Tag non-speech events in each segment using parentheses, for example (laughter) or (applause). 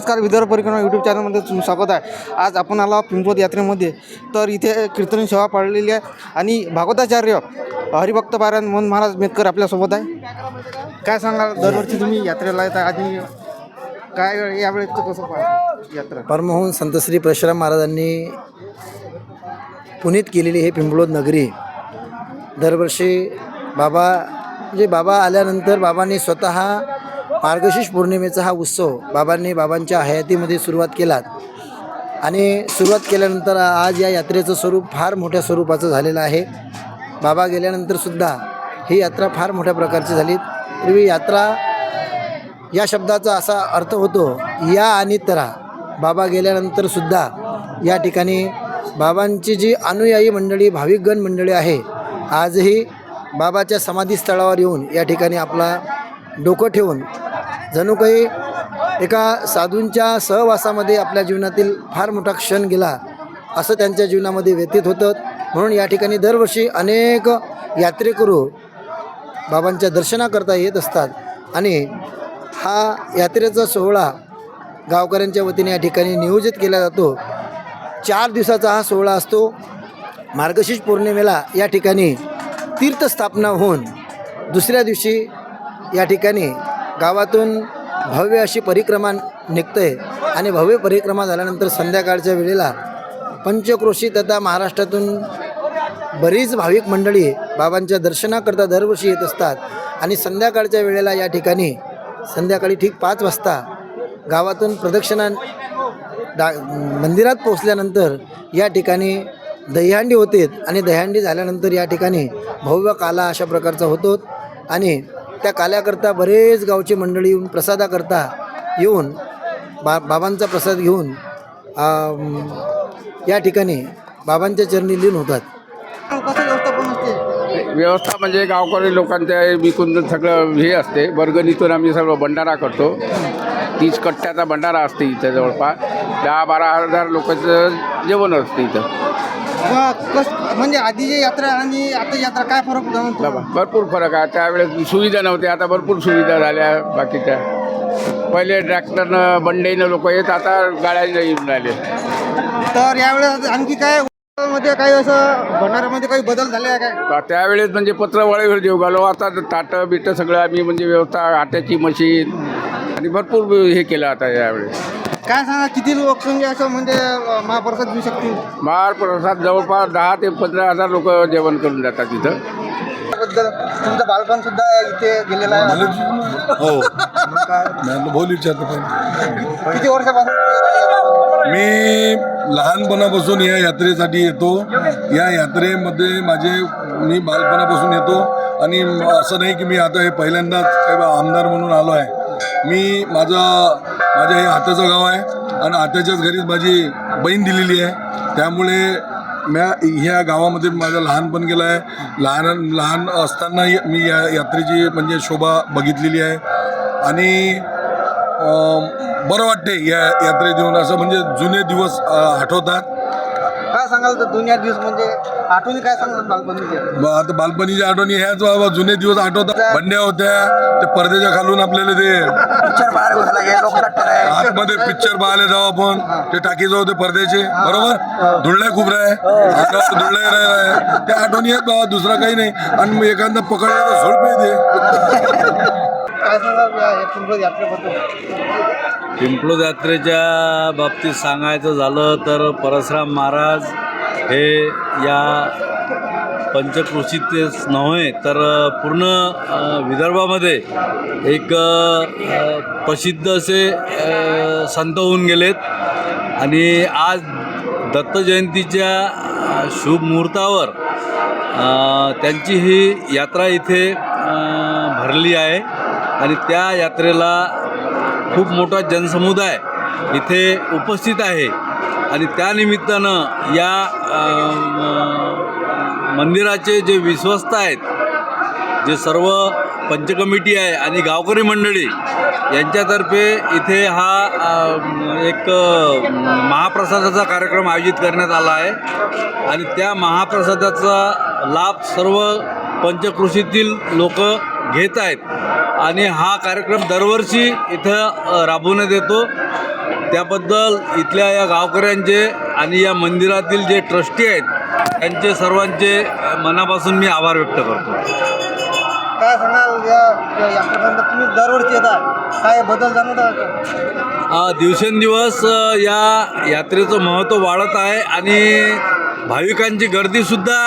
नमस्कार विदर्भ परिक्रमा यूट्यूब चॅनलमध्ये तुमचं स्वागत आहे. आज आपण आलो पिंपोद यात्रेमध्ये. तर इथे कीर्तन सेवा पाळलेली आहे आणि भागवताचार्य हरिभक्त पारायण मोहन महाराज मेतकर आपल्यासोबत आहे. काय सांगाल दरवर्षी तुम्ही यात्रेला येता आणि काय यावेळेस कसं पाहा यात्रा? परमहून संतश्री परशुराम महाराजांनी पुणेत केलेली हे पिंपळोद नगरी दरवर्षी बाबा म्हणजे बाबा आल्यानंतर बाबांनी स्वतः मार्गशीर्ष पौर्णिमेचा हा उत्सव बाबांनी बाबांच्या हयातीमध्ये सुरुवात केलात. आणि सुरुवात केल्यानंतर आज या यात्रेचं स्वरूप फार मोठ्या स्वरूपाचं झालेलं आहे. बाबा गेल्यानंतरसुद्धा ही यात्रा फार मोठ्या प्रकारची झाली. पूर्वी यात्रा या शब्दाचा असा अर्थ होतो या आणि तरा. बाबा गेल्यानंतरसुद्धा या ठिकाणी बाबांची जी अनुयायी मंडळी भाविकगण मंडळी आहे आजही बाबाच्या समाधीस्थळावर येऊन या ठिकाणी आपला डोकं ठेवून जणू काही एका साधूंच्या सहवासामध्ये आपल्या जीवनातील फार मोठा क्षण गेला असं त्यांच्या जीवनामध्ये व्यतीत होतं. म्हणून या ठिकाणी दरवर्षी अनेक यात्रेकरू बाबांच्या दर्शनाकरता येत असतात. आणि हा यात्रेचा सोहळा गावकऱ्यांच्या वतीने या ठिकाणी नियोजित केला जातो. चार दिवसाचा हा सोहळा असतो. मार्गशीर्ष पौर्णिमेला या ठिकाणी तीर्थस्थापना होऊन दुसऱ्या दिवशी या ठिकाणी गावातून भव्य अशी परिक्रमा निघते आणि भव्य परिक्रमा झाल्यानंतर संध्याकाळच्या वेळेला पंचक्रोशी तथा महाराष्ट्रातून बरीच भाविक मंडळी बाबांच्या दर्शनाकरता दरवर्षी येत असतात. आणि संध्याकाळच्या वेळेला या ठिकाणी संध्याकाळी ठीक पाच वाजता गावातून प्रदक्षिणा डा मंदिरात पोचल्यानंतर या ठिकाणी दह्यांडी होते आणि दहीहंडी झाल्यानंतर या ठिकाणी भव्य काला अशा प्रकारचा होतो. आणि त्या काल्याकरता बरेच गावची मंडळी येऊन प्रसादाकरता येऊन बा बाबांचा प्रसाद घेऊन या ठिकाणी बाबांच्या चरणी लीन होतात. व्यवस्था म्हणजे गावकरी लोकांच्या विकून सगळं हे असते. वर्गणीतून आम्ही सगळं भंडारा करतो. तीस कट्ट्याचा भंडारा असते इथं जवळपास. दहा बारा हजार लोकांचं जेवण असतं इथं. म्हणजे आधीची यात्रा आणि आता यात्रा काय फरक जाणवतो भरपूर फरक आहे. त्यावेळेस सुविधा नव्हत्या आता भरपूर सुविधा झाल्या बाकीच्या. पहिले ट्रॅक्टरनं बंडेनं लोक येत आता गाड्यानं येऊन राहिले. तर यावेळेस आणखी काय मध्ये काही असं भंडाऱ्यामध्ये काही बदल झाले आहे काय? त्यावेळेस म्हणजे पत्र वळीवर जेव घालो. आता ताटं बिटं सगळं आम्ही म्हणजे व्यवस्था आट्याची मशीन आणि भरपूर हे केलं आता यावेळेस काय सांगा किती लोकसंख्या असं म्हणजे महाप्रसाद घेऊ शकतील? महाप्रसाद जवळपास दहा ते पंधरा हजार लोक जेवण करून जातात तिथं. तुमचं बालपण सुद्धा इथे गेलेलं आहे. हो. (laughs) मी बोल विचारतो पण. किती वर्षापासून मी लहानपणापासून या यात्रेसाठी येतो. या यात्रेमध्ये माझे मी बालपणापासून येतो. आणि असं नाही की मी आता हे पहिल्यांदाच काही बा आमदार म्हणून आलो आहे. मी माझं माझ्या हे हाताचं गाव आहे आणि आत्याच्याच घरीच माझी बहीण दिलेली आहे. त्यामुळे म्या ह्या गावामध्ये माझं लहानपण गेलं आहे. लहान लहान असताना मी या यात्रेची म्हणजे शोभा बघितलेली आहे. आणि बरं वाटते या यात्रेत येऊन. असं म्हणजे जुने दिवस आठवतात. सांगाल तर दुनिया दिवस म्हणजे आठवणी काय सांगाल बालपणीचे? ब- आता बालपणीच्या आठवणी ह्याच बाबा जुने दिवस आठवतात. बंड्या होत्या ते पडद्याच्या खालून आपल्याला ते आतमध्ये पिक्चर पाहायला जाऊ आपण. ते टाकी जाऊ ते पडद्याचे बरोबर? धुळल्या खूप राय. अंगावर धुळल्या राय त्या आठवणी आहेत बाबा दुसरं काही नाही. आणि मग एखादा पकडलं तर झोडपे ते काय सांगाल या या पिंपळ यात्रेबद्दल पिंपळूद यात्रेच्या बाबतीत सांगायचं झालं तर परशुराम महाराज हे या पंचक्रोशीतेच नव्हे तर पूर्ण विदर्भामध्ये एक प्रसिद्ध असे संत होऊन गेलेत. आणि आज दत्त जयंतीच्या शुभ मुहूर्तावर त्यांची ही यात्रा इथे भरली आहे. आणि त्या यात्रेला खूप मोठा जनसमुदाय इथे उपस्थित आहे. आणि त्यानिमित्तानं या मंदिराचे जे विश्वस्त आहेत जे सर्व पंचकमिटी आहे आणि गावकरी मंडळी यांच्यातर्फे इथे हा एक महाप्रसादाचा कार्यक्रम आयोजित करण्यात आला आहे. आणि त्या महाप्रसादाचा लाभ सर्व पंचकृषीतील लोक घेत आहेत. आणि हा कार्यक्रम दरवर्षी इथं राबवण्यात येतो. त्याबद्दल इथल्या या गावकऱ्यांचे आणि या मंदिरातील जे ट्रस्टी आहेत त्यांचे सर्वांचे मनापासून मी आभार व्यक्त करतो. काय सांगाल तुम्ही दरवर्षी येता. काय बदल जाणवता? दिवसेंदिवस या यात्रेचं महत्त्व वाढत आहे आणि भाविकांची गर्दीसुद्धा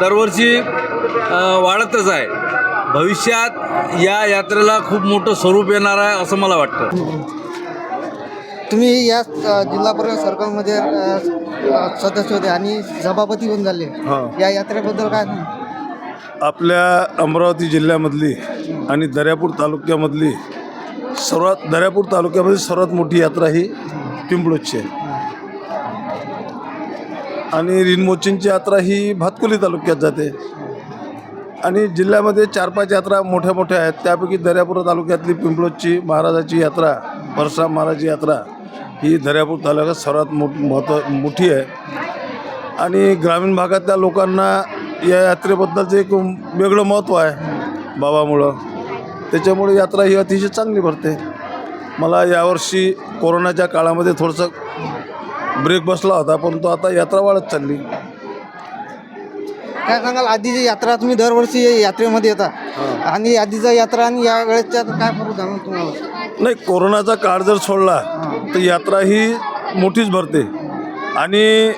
दरवर्षी वाढतच आहे. भविष्यात या यात्रेला खूप मोठं स्वरूप येणार आहे असं मला वाटतं. तुम्ही या जिल्हा परिषद अ, सदस्य होते आणि सभापती पण झाले. या यात्रेबद्दल काय? आपल्या अमरावती जिल्ह्यामधली आणि दर्यापूर तालुक्यामधली सर्वात दर्यापूर तालुक्यामध्ये सर्वात मोठी यात्रा ही पिंपळूजची आहे. आणि रिनमोचींची यात्रा ही भातकुली तालुक्यात जाते. आणि जिल्ह्यामध्ये चार पाच यात्रा मोठ्या मोठ्या आहेत. त्यापैकी दर्यापूर तालुक्यातली पिंपळोदची महाराजाची यात्रा परशुराम महाराजची यात्रा ही दर्यापूर तालुक्यात सर्वात मोठ महत्त्व मोठी आहे. आणि ग्रामीण भागातल्या लोकांना या यात्रेबद्दलचं एक वेगळं महत्त्व आहे बाबामुळं. त्याच्यामुळे यात्रा ही अतिशय चांगली भरते. मला यावर्षी कोरोनाच्या काळामध्ये थोडंसं ब्रेक बसला होता परंतु आता यात्रा वाढत चालली. काय सांगाल? आधीची यात्रा तुम्ही दरवर्षी या यात्रेमध्ये येता. आणि आधीचा यात्रा आणि या वेळेसच्या काय फरक जाणून तुम्हाला? नाही कोरोनाचा काळ जर सोडला तर यात्रा ही मोठीच भरते. आणि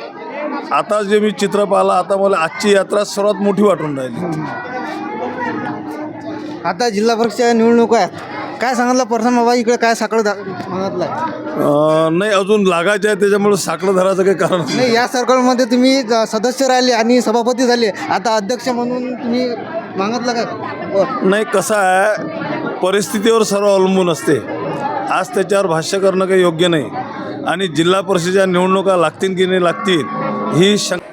आता जे मी चित्र पाहिलं आता मला आजची यात्रा सर्वात मोठी वाटून राहिली. आता जिल्हा परिषद निवडणूक आहेत. काय सांगितलं पर्सन बाबा इकडे काय साकडं आहे अं, नाही अजून लागायचं आहे त्याच्यामुळे साखळं धरायचं काही कारण नाही. नाही या सर्कलमध्ये तुम्ही ज- सदस्य राहिले आणि सभापती झाले. आता अध्यक्ष म्हणून तुम्ही मागितलं काय बरं. नाही कसं आहे परिस्थितीवर सर्व अवलंबून असते. आज त्याच्यावर भाष्य करणं काही योग्य नाही. आणि जिल्हा परिषदेच्या निवडणुका लागतील की नाही लागतील ही शंका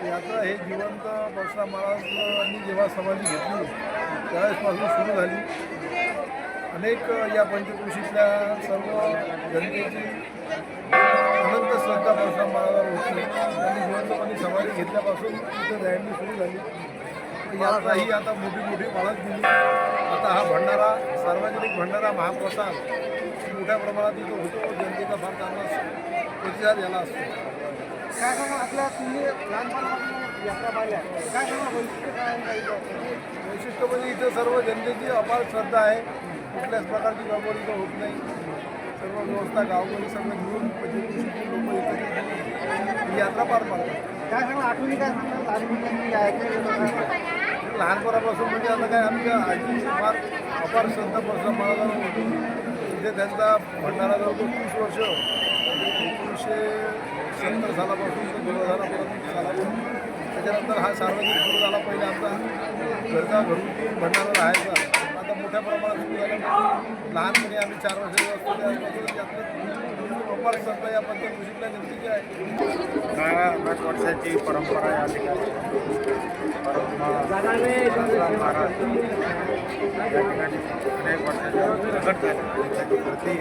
यात्रा हे जिवंत परशुराम महाराजांनी जेव्हा समाधी घेतली त्यावेळेसपासून सुरू झाली. अनेक या पंचकृषीतल्या सर्व जनतेची अनंत श्रद्धा परशुराम महाराजांवर होती. त्यांनी जिवंतपणे समाधी घेतल्यापासून तिथे जायची सुरू झाली. यात्राही आता मोठी मोठी वाढत दिली आता हा भंडारा सार्वजनिक भंडारा महाप्रसाद मोठ्या प्रमाणात इथं होतो. जनतेचा फार चांगला प्रतिसाद याला असतो. काय सांगाल आपल्या तुम्ही लहानपणापासून यात्रा पाहिल्या काय वैशिष्ट्य काय आहे? इथं? वैशिष्ट्य म्हणजे इथं सर्व जनतेची अपार श्रद्धा आहे. कुठल्याच प्रकारची गडबड इथं होत नाही. सर्व व्यवस्था गावकरी सगळं मिळून लोक इथं ही यात्रा पार पाडतात. काय आठवणी लहानपणापासून म्हणजे आता काय आमच्या आजीची फार अपार श्रद्धा परशुराम महाराजांवर होती. इथे त्यांचा भंडारा जवळजवळ तीस वर्ष. एकोणीसशे सत्तर सालापासून ते दोन हजारापर्यंत सालापर्यंत त्याच्यानंतर हा सार्वजनिक सुरू झाला. पहिले आमचा घरचा घरगुती भंडारा राहायचा. आता मोठ्या प्रमाणात सुरू झाल्यामुळे लहानपणी आम्ही चार वर्ष असतो त्यापासून यातलं अपार श्रद्धा या पंचकृषीतल्या जनतेची आहे. दहा वर्षाची परंपरा या ठिकाणी. महाराज या ठिकाणी अनेक वर्षाच्या प्रगट झाले. त्यांची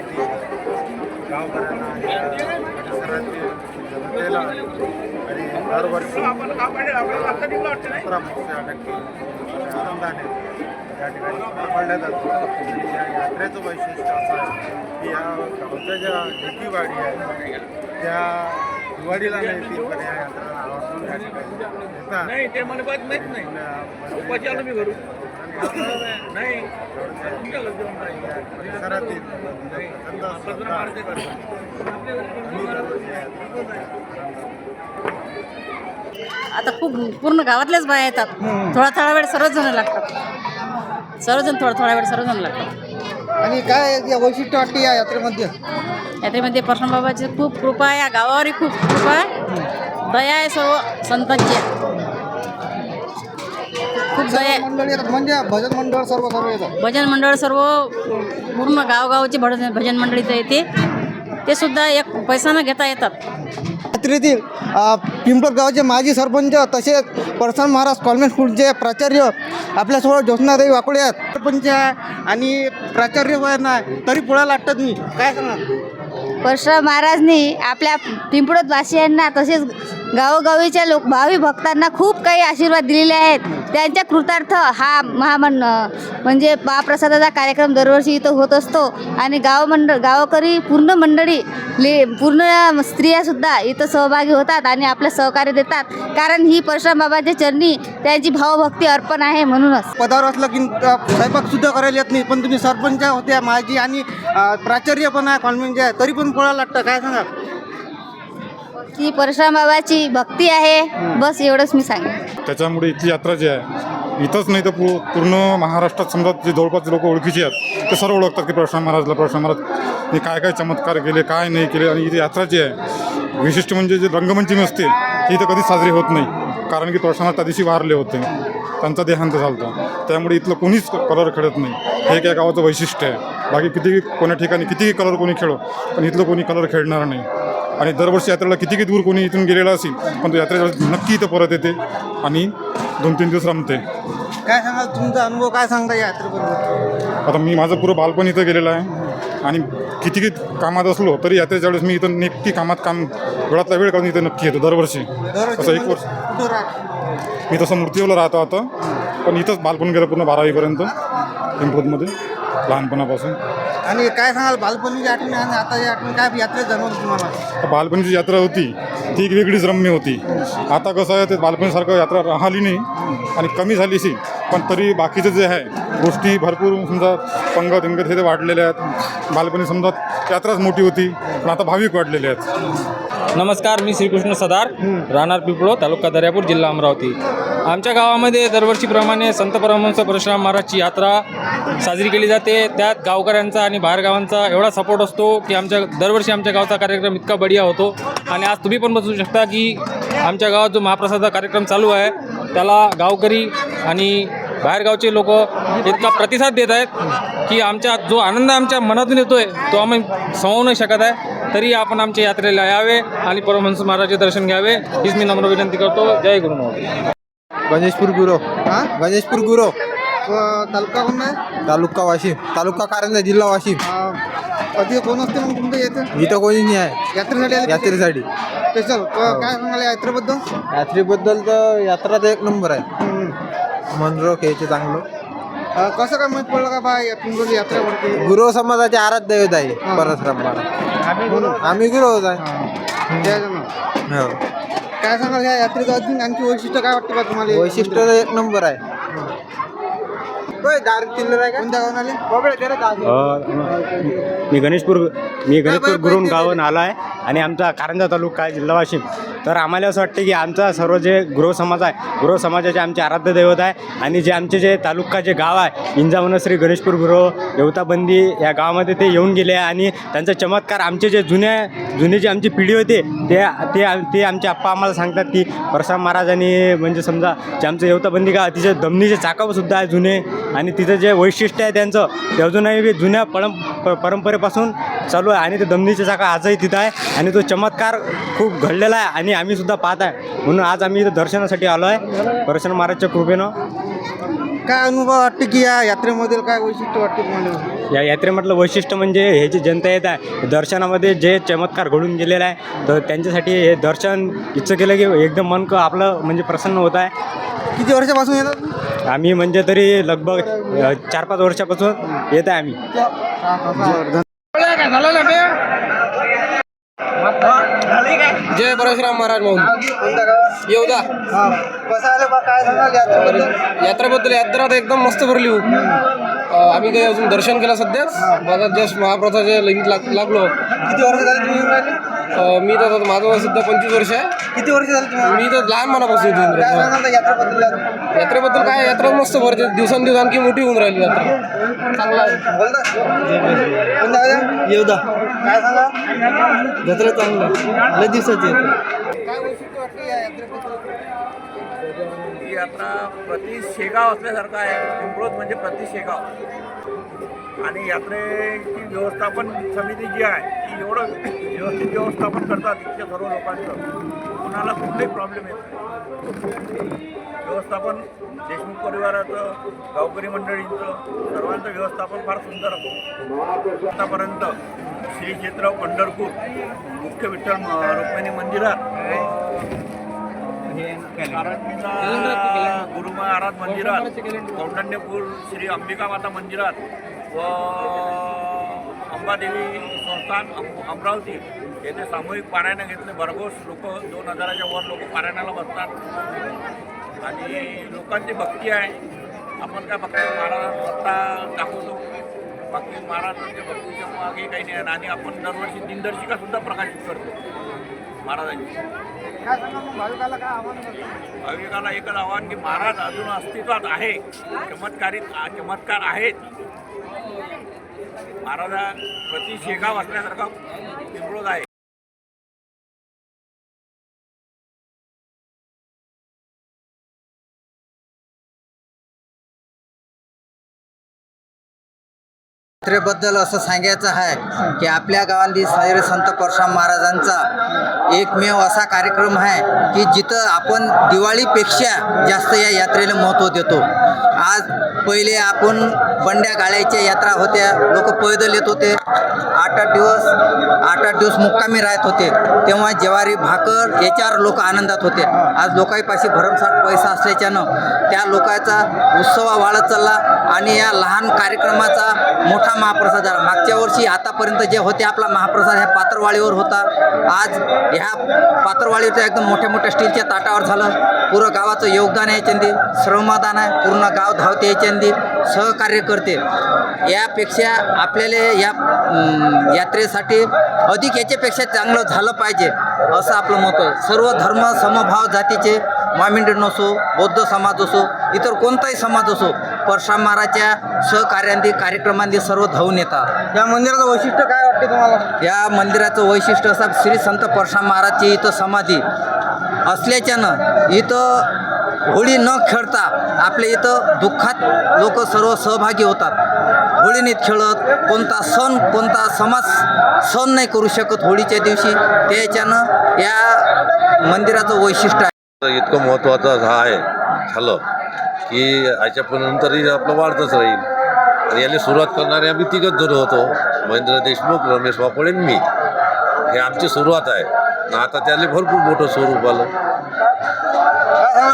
गावकऱ्यांना परिसरातील जनतेला आणि दरवर्षी सतरा मोठ्या टक्के आनंदाने या ठिकाणी पाळल्या जातो या यात्रेचं वैशिष्ट्य असं आहे की या गावच्या ज्या नीतीवाडी आहेत त्या दिवाळीला नाही पण या यात्रा आवर्जून या ठिकाणी येतात. नाही ते माहीत नाही. मी घरून. नाही. परिसरातील प्रचंड आता खूप पूर्ण गावातल्याच बाया येतात. थोडा थोडा वेळ सर्वच जण लागतात. सर्वजण थोडा थोडा वेळ सर्वजण लागतात. आणि काय या वैशिष्ट्य वाटते या यात्रेमध्ये? यात्रेमध्ये परशुराम बाबाची खूप कृपा आहे. या गावावरही खूप कृपा आहे. दया आहे सर्व संतांची. खूप दया आहे. मंडळ येतात. म्हणजे भजन मंडळ सर्व सर्व येतात. भजन मंडळ सर्व पूर्ण गावगावचे भजन भजन मंडळी येते. ते सुद्धा एक पैसा न घेता येतात. यात्रेतील अ, पिंपळ गावचे माजी सरपंच तसेच परसन महाराज कॉन्व्हेंट स्कूलचे प्राचार्य आपल्यासोबत ज्योत्नादेवी वाकोडे आहेत. सरपंच आहे आणि प्राचार्य वय नाही तरी पुढे लागतात मी. काय सांगणार परशुराम महाराजनी आपल्या पिंपळत वासियांना तसेच गावोगावीच्या लोक भावी भक्तांना खूप काही आशीर्वाद दिलेले आहेत. त्यांच्या कृतार्थ हा महामंड म्हणजे महाप्रसादाचा कार्यक्रम दरवर्षी इथं होत असतो. आणि गाव मंडळ गावकरी पूर्ण मंडळी ले पूर्ण स्त्रियासुद्धा इथं सहभागी होतात आणि आपलं सहकार्य देतात. कारण ही परशुराम बाबाच्या चरणी त्यांची भावभक्ती अर्पण आहे म्हणूनच. पदावर असलं की स्वयंपाकसुद्धा सुद्धा करायला येत नाही. पण तुम्ही सरपंच होत्या माझी आणि प्राचार्य पण आहे कॉन्व्हेंटचे म्हणजे, तरी पण पळायला लागतं. काय सांगा की परशुराम बाबाची भक्ती आहे. बस एवढंच मी सांगेन. त्याच्यामुळे इथली यात्रा जी आहे इथंच नाही तर पू पूर्ण महाराष्ट्रात समजा जे जवळपास लोक ओळखीचे आहेत ते सर्व ओळखतात की परशुराम महाराजला परशुराम महाराज ने काय काय चमत्कार केले काय नाही केले आणि इथे यात्रा जी आहे विशिष्ट म्हणजे जे रंगमंचमी असते ती इथं कधीच साजरी होत नाही. कारण की परशुराम त्या दिवशी वारले होते. त्यांचा देहांत झाला त्यामुळे इथलं कोणीच कलर खेळत नाही. हे एक या गावाचं वैशिष्ट्य आहे. बाकी किती कोण्या ठिकाणी कितीही कलर कोणी खेळो पण इथलं कोणी कलर खेळणार नाही. आणि दरवर्षी यात्रेला किती दूर कोणी इथून गेलेला असेल पण तो यात्रेला नक्की इथं परत येते आणि दोन तीन दिवस रमते. काय सांगाल तुमचा अनुभव काय सांगता यात्रेबद्दल? आता मी माझं पुरं बालपण इथं गेलेलं आहे आणि किती किती कामात असलो तरी यात्रेच्या वेळेस मी इथं नक्की कामात काम वेळातला वेळ काढून इथं नक्की येतो दरवर्षी. असं एक वर्ष. कुठं राहत? मी तसं मूर्तीवर राहतो आता पण इथंच बालपण गेलं पूर्ण बारावीपर्यंत पिंपळमध्ये लहानपणापासून. आणि काय सांगाल बालपणीची आठवण आणि आताची आठवण काय यात्रेत जाणवली तुम्हाला? बालपणीची यात्रा होती. ती एक वेगळीच रम्य होती. आता कसं आहे ते बालपणीसारखं यात्रा राहिली नाही आणि कमी झालीशी पण तरी बाकीचं जे आहे गोष्टी भरपूर समजा पंगत इंगत हे ते वाढलेले आहेत. बालपणी समजा यात्राच मोठी होती. पण आता भाविक वाढलेले आहेत. नमस्कार मी श्रीकृष्ण सदार राहणार पिपळो तालुका दर्यापूर जिल्हा अमरावती. आमच्या गावामध्ये दरवर्षीप्रमाणे संत परमहंस परशुराम महाराजची यात्रा साजरी केली जाते. त्यात गावकऱ्यांचा आणि बाहेरगावांचा एवढा सपोर्ट असतो की आमच्या दरवर्षी आमच्या गावचा कार्यक्रम इतका बढिया होतो. आणि आज तुम्ही पण बसू शकता की आमच्या गावात जो महाप्रसादाचा कार्यक्रम चालू आहे त्याला गावकरी आणि बाहेरगावचे लोक इतका प्रतिसाद देत आहेत की आमच्या जो आनंद आमच्या मनातून येतोय तो आम्ही समवू नाही शकत आहे. तरी आपण आमच्या यात्रेला यावे आणि परमहंस महाराजचे दर्शन घ्यावे हीच मी नम्र विनंती करतो. जय गुरु महाराज गणेशपूर गुरो हा? गणेशपूर गुरो तालुका कोण आहे? तालुका वाशिम. तालुका कारंजा जिल्हा वाशिम. अधिक कोण असते मग तुमच्या येते इथं कोणी नाही आहे. यात्रेसाठी यात्रेसाठी. स्पेशल काय सांगाल यात्रेबद्दल? यात्रेबद्दल तर यात्रा तर एक नंबर आहे. मनरोख यायचे चांगलं. कसं काय माहीत पडलं का बा या पिंपरी यात्रा भरते गुरु समाजाचे आराध्य दैवत आहे महाराज आम्ही गुरुच आहे त्याच्यानं. हो. काय सांगाल या यात्रेचं अजून आणखी वैशिष्ट्य काय वाटतं का तुम्हाला? वैशिष्ट्य एक नंबर आहे. होय, दारू चिल्लर आहे का? कोणत्या गावून आले? बाबळे, जरा दारू. मी गणेशपूर मी गणेशपूर गुरुन गावून आलो आहे आणि आमचा कारंजा तालुका आहे जिल्हा वाशिम. तर आम्हाला असं वाटतं की आमचा सर्व जे गृह समाज आहे गृह समाजाचे आमचे आराध्य दैवत आहे आणि जे आमचे जे तालुका जे गाव आहे इंजावन श्री गणेशपूर गृह येवताबंदी या गावामध्ये ते येऊन गेले आहे आणि त्यांचा चमत्कार आमचे जे जुने जुने जे आमची पिढी होते ते ते ते आमचे आप्पा आम्हाला सांगतात की परशुराम महाराजांनी म्हणजे समजा जे आमचं येवताबंदी गाव आहे, तिचे दमनीचे चाकासुद्धा आहे जुने आणि तिथं जे वैशिष्ट्य आहे त्यांचं ते अजूनही जुन्या परं परंपरेपासून चालू आहे. आणि ते दमनीची जागा आजही तिथं आहे. आणि तो चमत्कार खूप घडलेला आहे. आणि आम्ही सुद्धा पाहत आहे. म्हणून आज आम्ही इथं दर्शनासाठी आलो आहे. परशन महाराजच्या कृपेनं. काय अनुभव वाटते की या यात्रेमधील काय वैशिष्ट्य वाटते तुम्हाला? या यात्रेमधलं वैशिष्ट्य म्हणजे हे जे जनता येत आहे दर्शनामध्ये जे चमत्कार घडून गेलेला आहे तर त्यांच्यासाठी हे दर्शन इच्छा केलं की एकदम मन क- आपलं म्हणजे प्रसन्न होत आहे. किती वर्षापासून येतात आम्ही म्हणजे तरी लगभग चार पाच वर्षापासून येत आहे आम्ही. जय परशुराम महाराज म्हणून येऊदा कसं आलं बा काय सांगाल यात्रेबद्दल? यात्रेबद्दल यात्रा तर एकदम मस्त भरली हो. आम्ही काही अजून दर्शन केलं सध्याच. माझा जस्ट महाप्रसाच्या लाईनीत लाग लागलो. किती वर्ष झाली तुम्ही येऊन राहिले? अ, मी तर माझं सध्या पंचवीस वर्ष आहे. किती वर्ष झाली तुम्हाला मी तर लहानपणापासून इथे येऊन काय राहिलो. सांगाल त्या यात्रेबद्दल? यात्रेबद्दल काय? यात्रा मस्त भरते. दिवसांदिवस आणखी मोठी होऊन राहिली यात्रा. चांगला आहे. बोलता? येऊ दा काय सांगा? जत्रा चांगलं. लय दिवसाची काय वैशिष्ट्य वाटते या यात्रेबद्दल? ही यात्रा प्रति शेगाव असल्यासारखं आहे. पिंपळोद म्हणजे प्रति शेगाव. आणि यात्रेची व्यवस्थापन समिती जी आहे ती एवढं व्यवस्थित व्यवस्थापन करतात इतक्या सर्व लोकांचं. कुणाला कुठलाही प्रॉब्लेम येत नाही. व्यवस्थापन देशमुख परिवाराचं गावकरी मंडळींचं सर्वांचं व्यवस्थापन फार सुंदर असतं. आतापर्यंत श्री क्षेत्र पंढरपूर मुख्य विठ्ठल रुक्मिणी मंदिरात गुरु महाराज मंदिरात कौंडण्यपूर श्री अंबिका माता मंदिरात व अंबादेवी संस्थान अम- अमरावती येथे सामूहिक पारायण घेतले. भरघोस लोक दोन हजाराच्या वर लोक पारायणाला बसतात. आणि लोकांची भक्ती आहे. आपण काय फक्त महाराज सत्ता दाखवतो. बाकी महाराजांच्या भक्तीच्या मागे काही नाही. आणि आपण दरवर्षी दिनदर्शिका सुद्धा प्रकाशित करतो. महाराजांची. भाविकाला एकच आव्हान की महाराज अजून अस्तित्वात आहे. चमत्कारित चमत्कार आहेत. महाराजा प्रति शेगाव असल्यासारखा पिंपळोद आहे. यात्रेबद्दल असं सांगायचं आहे की आपल्या गावातील साजरे संत परशुराम महाराजांचा एकमेव असा कार्यक्रम आहे की जिथं आपण दिवाळीपेक्षा जास्त या यात्रेला महत्त्व देतो. आज पहिले आपण बंड्या गाड्याच्या यात्रा होत्या लोक पैदल येत होते. आठ आठ दिवस आठ आठ दिवस मुक्कामी राहत होते. तेव्हा ज्वारी भाकर याच्यावर लोक आनंदात होते. आज लोकांपाशी भरमसाठ पैसा असल्याच्यानं त्या लोकांचा उत्सव वाढत चालला आणि या लहान कार्यक्रमाचा मोठा महाप्रसाद झाला. मागच्या वर्षी आतापर्यंत जे होते आपला महाप्रसाद ह्या पात्रवाळीवर होता. आज ह्या पात्रवाडीवर एकदम मोठ्या मोठ्या स्टीलच्या ताटावर झालं. पुरं गावाचं योगदान आहे याच्यामध्ये श्रमदान आहे. पूर्ण गाव धावते याच्यामध्ये सहकार्य करते. यापेक्षा आपल्याला या यात्रेसाठी अधिक याच्यापेक्षा चांगलं झालं पाहिजे असं आपलं मत आहे. सर्व धर्म समभाव जातीचे मामिंडन असो बौद्ध समाज असो इतर कोणताही समाज असो परशुराम महाराजच्या सहकार्यांनी कार्यक्रमांनी सर्व धावून येतात. या मंदिराचं वैशिष्ट्य काय वाटते तुम्हाला? या मंदिराचं वैशिष्ट्य असं श्री संत परशुराम महाराजची इथं समाधी. असल्याच्यानं इथं होळी न खेळता आपल्या इथं दुःखात लोक सर्व सहभागी होतात. होळी नाहीत खेळत कोणता सण कोणता समाज सण नाही करू शकत होळीच्या दिवशी. त्याच्यानं या मंदिराचं वैशिष्ट्य आहे. इतकं महत्त्वाचं हा आहे झालं की याच्या पण नंतरही आपलं वाढतच राहील. आणि याला सुरुवात करणारे आम्ही तिघच जण होतो. महेंद्र देशमुख रमेश वाकोळे आणि मी. हे आमची सुरुवात आहे. आता त्याला भरपूर मोठं स्वरूप आलं.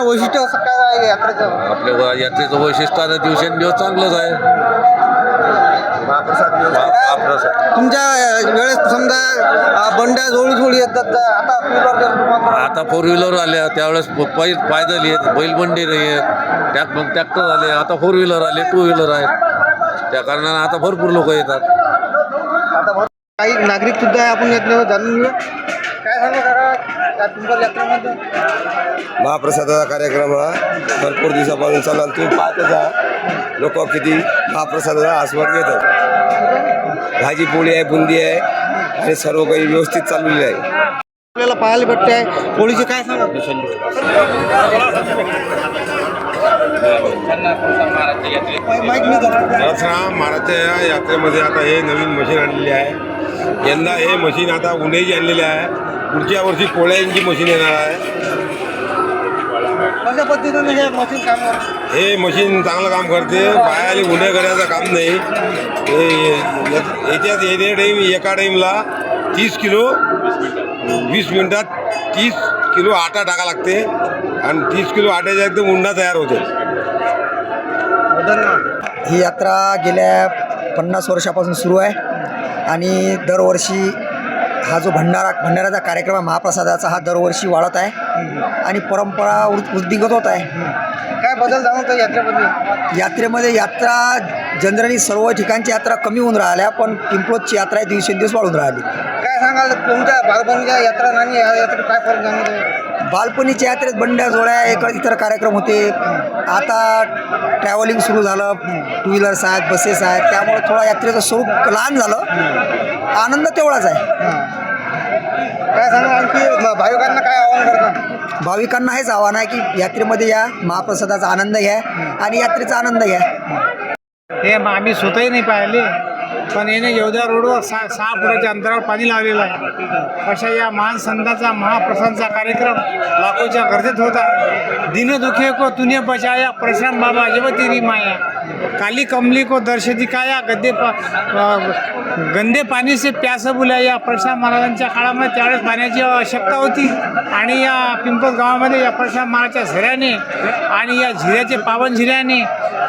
वैशिष्ट्य असं काय आहे यात्रेचं? आपल्या वा- यात्रेचं वैशिष्ट्य आता दिवसेंदिवस चांगलंच आहे. महाप्रसाद तुमच्या अ, वेळेस समजा अ, बंड्या जोडी जोडी येतात तर आता पिलर आता फोर व्हीलर आल्या. त्यावेळेस प- पायी पायदल येत बैलबंडी नाही आहेत त्यात मग ट्रॅक्टर आले. आता फोर व्हीलर आले टू व्हीलर आहेत. त्या कारणानं आता भरपूर लोक येतात. काही नागरिक सुद्धा आहे आपण यातले जाणून घेऊ काय सांगा काका यात्रेमध्ये? महाप्रसादाचा कार्यक्रम हा भरपूर दिवसापासून चालू आहे. तुम्ही पाहतच आहात. लोक किती महाप्रसादाचा आस्वाद घेतात. भाजी पोळी आहे बुंदी आहे आणि सर्व काही व्यवस्थित चाललेली आहे. आपल्याला पाहायला भेटते आहे होळीचे काय सांगा? परशुराम महाराजच्या या यात्रेमध्ये आता हे नवीन मशीन आणलेली आहे. यंदा हे मशीन आता उन्हेची आणलेली आहे. पुढच्या वर्षी पोळ्यांची मशीन येणार आहे. पद्धतीने हे मशीन काम? हे मशीन चांगलं काम करते. बायाले उन्हे करायचं काम नाही. हे याच्यात येणे टाईम एका टाईमला तीस किलो वीस मिनिटात तीस किलो आटा टाका लागते. आणि तीस किलो आट्याचा एकदम उंडा तयार होते. ही यात्रा गेल्या पन्नास वर्षापासून सुरू आहे आणि दरवर्षी हा जो भंडारा भंडाराचा कार्यक्रम आहे महाप्रसादाचा हा दरवर्षी वाढत आहे. आणि परंपरा वृद्धिंगत होत आहे. काय बदल जाणवतो यात्रेमध्ये? यात्रेमध्ये यात्रा जनरली सर्व ठिकाणची यात्रा कमी होऊन राहिल्या पण पिंपलोदची यात्रा आहे दिवसेंदिवस वाढून राहिली. काय सांगाल तुमच्या बालपणीच्या यात्रा आणि या यात्रेत काय फरक जाणवतो बालपणीच्या यात्रेत बंड्या जोड्या एक इतर कार्यक्रम होते. आता ट्रॅव्हलिंग सुरू झालं टू व्हीलर्स आहेत बसेस आहेत त्यामुळे थोडा यात्रेचं स्वरूप लहान झालं. आनंद तेवढाच आहे. काय सांगा आणखी? म- भाविकांना काय आवाहन करता? भाविकांना हेच आव्हान आहे की यात्रेमध्ये या महाप्रसादाचा आनंद घ्या आणि यात्रेचा आनंद घ्या. हे आम्ही स्वतःही नाही पाहिले पण याने येवद्या रोडवर सहा सहा फुटाच्या अंतरावर पाणी लावलेलं आहे. अशा या महान संतांचा महाप्रसादचा कार्यक्रम लाखोच्या गर्दीत होता दिन दुखे को तुने बचाया परशुराम बाबा जब तेरी माया. काली कमली को दर्श दिखाया गद्दे पा अ, गंदे पाणी से प्यास बुलाया परशुराम महाराजांच्या काळामध्ये त्यावेळेस पाण्याची आवश्यकता होती. आणि या पिंपळ गावामध्ये या परशुराम महाराजच्या झऱ्याने आणि या झिऱ्याचे पावन झिऱ्याने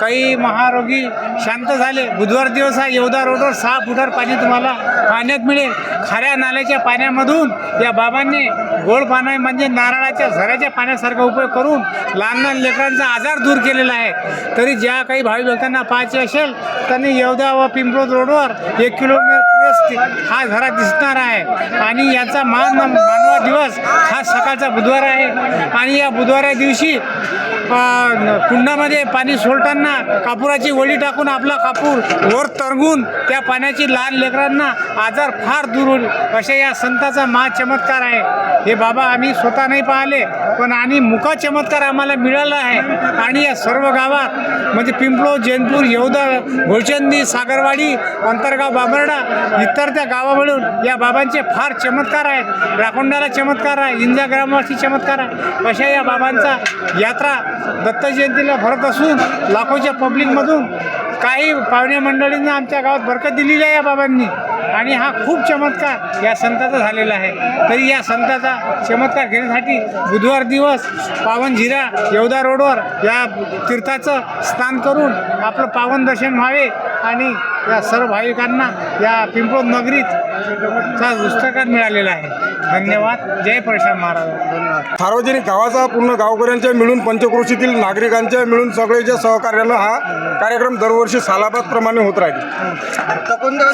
काही महारोगी शांत झाले. बुधवार दिवस हा येवदा रोडवर सहा फुटावर पाणी तुम्हाला पाण्यात मिळेल. खाऱ्या नाल्याच्या पाण्यामधून या बाबांनी गोड पाणी म्हणजे नारळाच्या झऱ्याच्या पाण्यासारखा उपयोग करून लहान लहान लेकरांचा आजार दूर केलेला आहे. तरी ज्या काही भावी भक्तांना पाहायचे असेल त्यांनी येवदा व पिंपळद रोडवर एक किलो রকমের किलोमीटर हा झरा दिसणार आहे. आणि याचा मान मानवा दिवस हा सकाळचा बुधवार आहे. आणि या बुधवारा दिवशी कुंडामध्ये पाणी सोडताना कापुराची वडी टाकून आपला कापूर वर तरंगून त्या पाण्याची लहान लेकरांना आजार फार दूर होईल अशा या संताचा महा चमत्कार आहे. हे बाबा आम्ही स्वतः नाही पाहिले पण आणि मुका चमत्कार आम्हाला मिळाला आहे. आणि या सर्व गावात म्हणजे पिंपळो जैनपूर येवदा घोळचंदी सागरवाडी अंतरगाव बाबर्डा इतर त्या मिळून या बाबांचे फार चमत्कार आहेत. राखोंडाला चमत्कार आहे इंजा ग्रामवासी चमत्कार आहे. अशा या बाबांचा यात्रा दत्त जयंतीला भरत असून लाखोच्या पब्लिकमधून काही पाहुणे मंडळींना आमच्या गावात बरकत दिलेली आहे या बाबांनी. आणि हा खूप चमत्कार या संताचा झालेला आहे. तरी या संताचा चमत्कार घेण्यासाठी बुधवार दिवस पावन झिरा येवदा रोडवर या तीर्थाचं स्नान करून आपलं पावन दर्शन व्हावे आणि या सर्व भाविकांना या पिंपळद नगरीत चा पुस्तकात मिळालेला आहे. धन्यवाद. जय परशुराम महाराज. धन्यवाद. सार्वजनिक गावाचा पूर्ण गावकऱ्यांच्या मिळून पंचक्रोशीतील नागरिकांच्या मिळून सगळ्याच्या सहकार्यानं हा कार्यक्रम दरवर्षी सालाबादप्रमाणे होत राहील.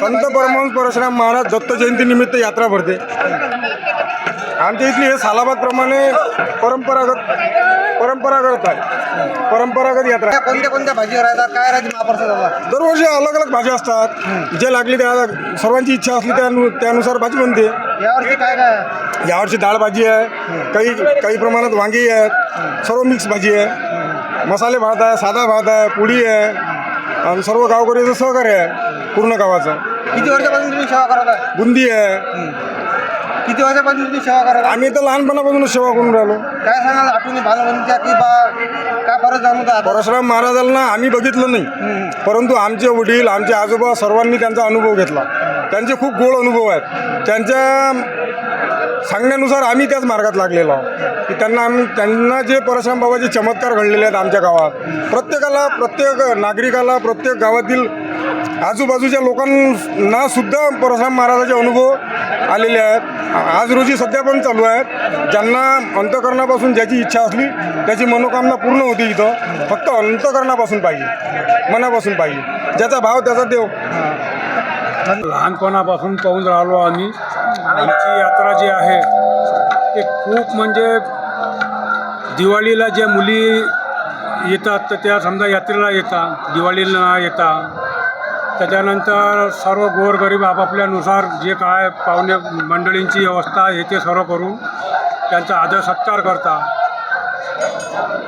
संत परमहंस परशुराम महाराज दत्त जयंतीनिमित्त यात्रा भरते. आमच्या इथली हे सालाबादप्रमाणे परंपरागत परंपरागत आहे. परंपरागत यात्रा. कोणत्या कोणत्या भाजीवर राहतात? काय राहते महाप्रसादाला दरवर्षी अलग अलग भाज्या असतात. जे लागली त्या सर्वांची इच्छा असली त्यानु त्यानुसार भाजी बनते. यावर्षी काय काय? यावर्षी डाळ भाजी आहे काही काही प्रमाणात वांगी आहेत सर्व मिक्स भाजी आहे. मसाले भात आहे साधा भात आहे पुडी आहे आणि सर्व गावकऱ्याचं सहकार्य आहे पूर्ण गावाचं. किती वर्षापासून तुम्ही सेवा करत आहे? बुंदी आहे किती वर्षापासून तुम्ही सेवा करत आहे आम्ही तर लहानपणापासूनच सेवा करून राहिलो. काय सांगाल आठवणी बालवणीच्या की बा काय फरक जाणवता आता? परशुराम महाराजांना आम्ही बघितलं नाही. परंतु आमचे वडील आमचे आजोबा सर्वांनी त्यांचा अनुभव घेतला. त्यांचे खूप गोड अनुभव आहेत. त्यांच्या सांगण्यानुसार आम्ही त्याच मार्गात लागलेलो आहोत. की त्यांना आम्ही त्यांना जे परशुराम बाबाचे चमत्कार घडलेले आहेत आमच्या गावात प्रत्येकाला प्रत्येक नागरिकाला प्रत्येक गावातील आजूबाजूच्या लोकांना सुद्धा परशुराम महाराजाचे अनुभव आलेले आहेत. आज रोजी सध्या पण चालू आहेत. ज्यांना अंतकरणापासून ज्याची इच्छा असली त्याची मनोकामना पूर्ण होती इथं. फक्त अंतकरणापासून पाहिजे. मनापासून पाहिजे. ज्याचा भाव त्याचा देव. लहानपणापासून पाहून राहिलो आम्ही. आमची यात्रा जी आहे ते खूप म्हणजे दिवाळीला ज्या मुली येतात तर त्या समजा यात्रेला येतात दिवाळीला येतात त्याच्यानंतर सर्व गोरगरीब आपापल्यानुसार जे काय पाहुणे मंडळींची व्यवस्था आहे ते सर्व करून त्यांचा आदर सत्कार करतात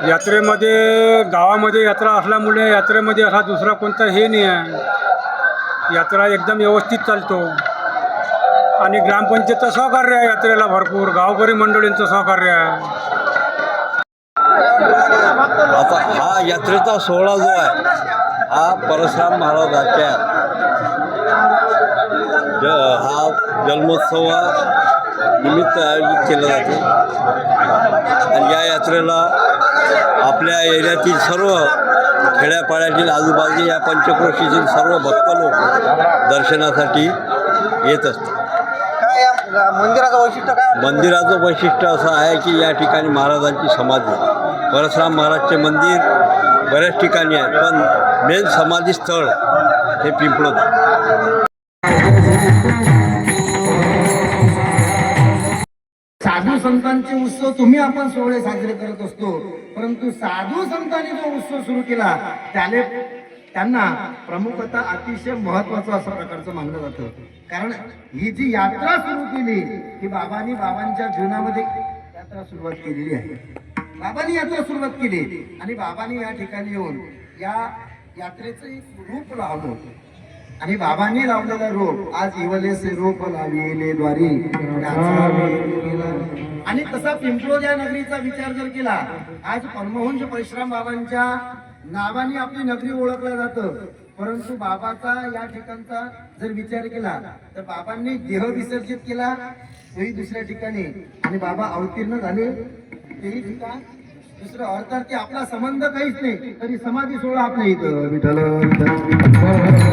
यात्रेमध्ये गावामध्ये यात्रा असल्यामुळे यात्रेमध्ये असा दुसरा कोणता हे नाही आहे. यात्रा एकदम व्यवस्थित चालतो. आणि ग्रामपंचायतचं सहकार्य आहे यात्रेला भरपूर गावकरी मंडळींचं सहकार्य आहे. आता हा यात्रेचा सोहळा जो आहे हा परशुराम महाराजाच्या ज हा जन्मोत्सवा निमित्त आयोजित केला जातो. आणि या यात्रेला आपल्या एरियातील सर्व खेड्यापाड्यातील आजूबाजू या पंचक्रोशीतील सर्व भक्त लोक दर्शनासाठी येत असतात. मंदिराचं वैशिष्ट्य काय मंदिराचं वैशिष्ट्य असं आहे की या ठिकाणी महाराजांची समाधी आहे. परशुराम महाराजचे मंदिर बऱ्याच ठिकाणी आहे पण मेन समाधी स्थळ हे पिंपळत साधू संतांचे उत्सव तुम्ही आपण सोहळे साजरे करत असतो परंतु साधू संतांनी जो उत्सव सुरू केला त्याने त्यांना प्रमुखता अतिशय महत्वाचं असं प्रकारचं मानलं जातं. कारण ही जी यात्रा सुरू केली ही बाबांनी बाबांच्या जीवनामध्ये यात्रा सुरुवात केलेली आहे. बाबांनी यात्रा सुरुवात केली. आणि बाबांनी या ठिकाणी येऊन या यात्रेचं एक रूप लावलं आणि बाबांनी लावलेला रोप आज इवलेसे रोप लाविले द्वारी. आणि तसा पिंपलोद या नगरीचा विचार जर केला आज परमहंस परशुराम बाबांच्या नावाने आपली नगरी ओळखलं जातं. परंतु बाबाचा या ठिकाणचा जर विचार केला तर बाबांनी देह विसर्जित केला तोही दुसऱ्या ठिकाणी. आणि बाबा अवतीर्ण झाले. तेही ठिकाण. दुसरं अर्थात की आपला संबंध काहीच नाही. तरी समाधी सोहळा आपल्या इथं. विठ्ठल.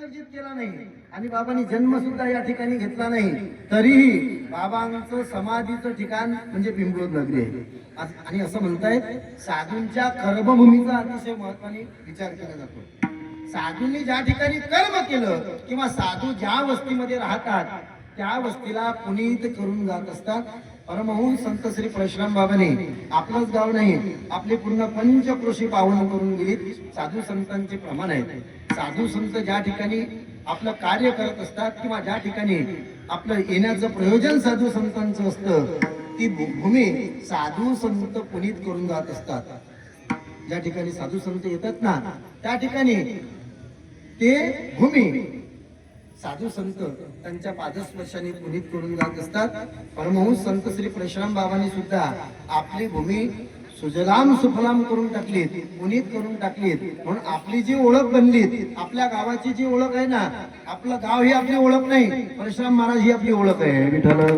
विसर्जित केला नाही आणि बाबांनी जन्म सुद्धा या ठिकाणी घेतला नाही. तरीही बाबांचं समाधीचं ठिकाण म्हणजे पिंपळद नगरी आहे. आणि असं म्हणतायत साधूंच्या कर्मभूमीचा अतिशय महत्वाने विचार केला जातो. साधूंनी ज्या ठिकाणी कर्म केलं किंवा साधू ज्या वस्तीमध्ये राहतात त्या वस्तीला पुनीत करून जात असतात. परमहंस संत श्री परशुराम बाबाने आपलंच गाव नाही आपले पूर्ण पंचकृषी पावन करून गेली साधू संतांचे प्रमाण आहेत. साधू संत ज्या ठिकाणी आपलं कार्य करत असतात किंवा ज्या ठिकाणी आपलं येण्याचं प्रयोजन साधू संतांचं असतं ती भू- भूमी साधू संत पुनीत करून जात असतात. ज्या ठिकाणी साधू संत येतात ना त्या ठिकाणी ते भूमी साधू संत त्यांच्या पादस्पर्शाने पुनीत करून जात असतात. परमहंस संत श्री परशुराम बाबांनी सुद्धा आपली भूमी सुजलाम सुफलाम करून टाकलीत पुनीत करून टाकलीत. म्हणून आपली जी ओळख बनलीत आपल्या गावाची जी ओळख आहे ना आपलं गाव ही आपली ओळख नाही. परशुराम महाराज ही आपली ओळख आहे. विठ्ठल.